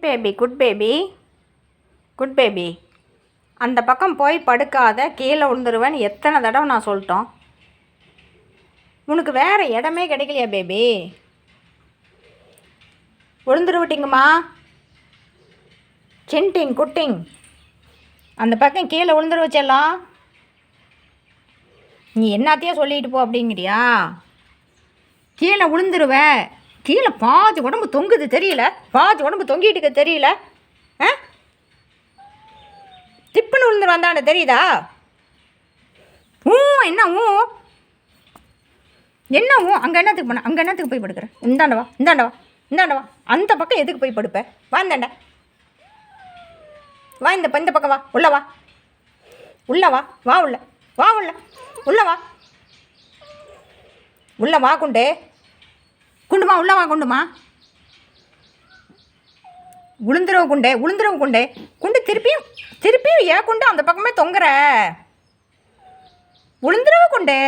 Baby good baby good baby அந்த பக்கம் போய் படுக்காத கீழே விழுந்துருவேன்னு எத்தனை தடவை நான் சொல்லிட்டோம். உனக்கு வேறு இடமே கிடைக்கலையா பேபி விழுந்துருவிட்டிங்கம்மா சென்டிங் குட்டிங் அந்த பக்கம் கீழே விழுந்துரு வச்செல்லாம் நீ என்னத்தையும் சொல்லிட்டு போ அப்படிங்கிறியா? கீழே விழுந்துருவேன் கீழே பாதி உடம்பு தொங்குது தெரியல. பாதி உடம்பு தொங்கிட்டுக்கு தெரியல. ஆ? திப்புன்னு விழுந்துரு வந்தாண்ட தெரியுதா? ஊ என்ன ஊ? என்ன ஊ? அங்கே என்னத்துக்கு போன? அங்கே என்னத்துக்கு போய் படுக்கிற? இந்தாண்டவா இந்தாண்டவா இந்தாண்டவா அந்த பக்கம் எதுக்கு போய் படுப்பேன் வா இந்தாண்ட. வா இந்த இந்த பக்கம் வா. உள்ள வா. உள்ள வா. வா உள்ள. வா உள்ள. உள்ள வா. உள்ள வா குண்டு. குண்டுமா உள்ளவா கொண்டுமா? குண்டுமா உளுந்துரவு குண்டே உளுந்துரவு குண்டே. குண்டு திருப்பியும் திருப்பியும் ஏன் குண்டு அந்த பக்கமே தொங்குற? உளுந்துரவு குண்டே.